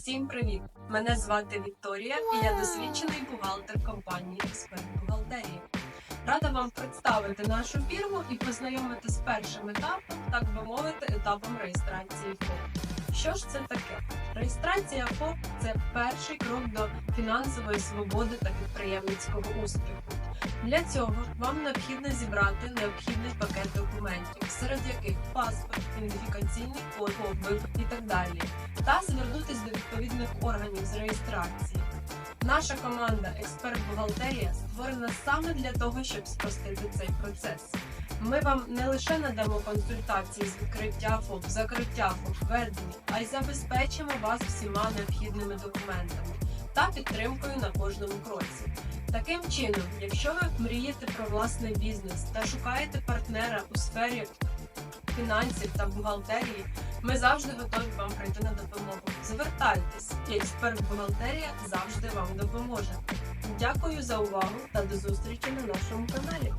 Всім привіт! Мене звати Вікторія і я досвідчений бухгалтер компанії Експерт бухгалтерії. Рада вам представити нашу фірму і познайомити з першим етапом, так би мовити, етапом реєстрації ФОП. Що ж це таке? Реєстрація ФОП це перший крок до фінансової свободи та підприємницького успіху. Для цього вам необхідно зібрати необхідний пакет документів, серед яких паспорт, ідентифікаційний код, ФОП і так далі, та звернутися відповідних органів з реєстрації. Наша команда Експерт бухгалтерія створена саме для того, щоб спростити цей процес. Ми вам не лише надамо консультації з відкриття ФОП, закриття ФОП, введення, а й забезпечимо вас всіма необхідними документами та підтримкою на кожному кроці. Таким чином, якщо ви мрієте про власний бізнес та шукаєте партнера у сфері фінансів та бухгалтерії, ми завжди готові вам прийти на допомогу. Звертайтесь, експерт бухгалтерія завжди вам допоможе. Дякую за увагу та до зустрічі на нашому каналі.